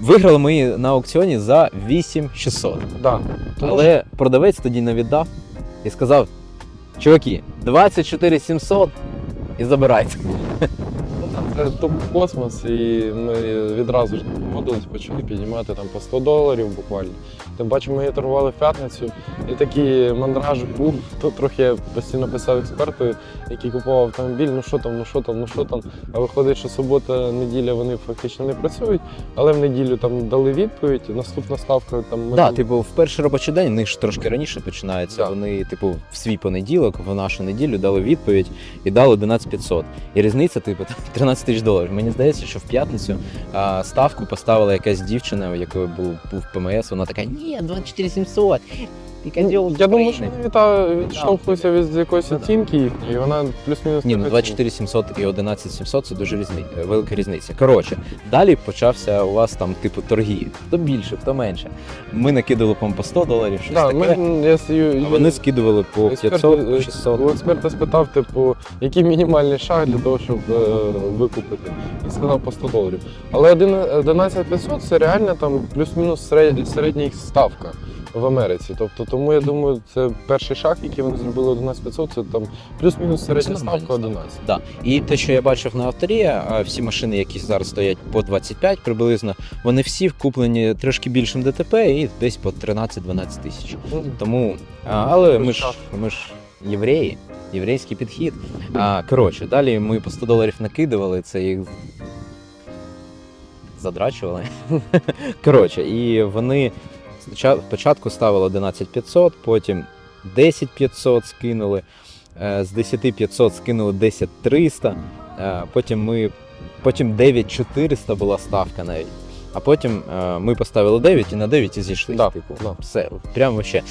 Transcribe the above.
Виграли ми її на аукціоні за 8600. Да. Але продавець тоді не віддав і сказав: чуваки, 24 700 і забирайте. Це топ космос, і ми відразу ж погодились, почали піднімати там по 100 доларів буквально. Тим паче ми її торгували в п'ятницю, і такий мандраж був. То трохи я постійно писав експерту, який купував автомобіль, ну що там, ну що там, ну що там. А виходить, що субота, неділя вони фактично не працюють, але в неділю там дали відповідь. наступна ставка там ми Так, типу, в перший робочий день, в них ж трошки раніше починається. Да. Вони, типу, в свій понеділок, в нашу неділю дали відповідь і дали 11 500. І різниця, типу, 13 тисяч доларів. Мені здається, що в п'ятницю а, ставку поставила якась дівчина, у якої був, був ПМС. Вона така, ні, 24 700. Козьол з Я думаю, що вони та відштовхуються від якоїсь оцінки, їхньої, і вона плюс-мінус. Ні, ну така 24 700 і 11 700 це дуже різни... велика різниця. Коротше, далі почався у вас там, типу, торги. Хто більше, хто менше. Ми накидали по по 100 доларів, щось Да, таке. ми, я, стою- А вони скидували по 500, 600. У експерта спитав, типу, який мінімальний шаг для того, щоб е, викупити. І сказав по 100 доларів. Але один- 11 500 це реально там плюс-мінус середня їх ставка в Америці. Тобто, тому я думаю, це перший шаг, який вони зробили 11 500, це там плюс-мінус середня ставка 11. Да. І те, що я бачив на авторі, всі машини, які зараз стоять по 25 приблизно, вони всі куплені трошки більшим ДТП і десь по 13-12 тисяч. Тому, але ми ж, ми ж євреї, єврейський підхід. А, коротше, далі ми по 100 доларів накидували, це їх задрачували. Коротше, і вони спочатку ставили 11500, потім 10500 скинули, е, з 10500 скинули 10 300, е, потім ми потім 9400 була ставка навіть. А потім е, ми поставили 9 і на 9 і зійшли. Да, типу, да. все, прямо ще.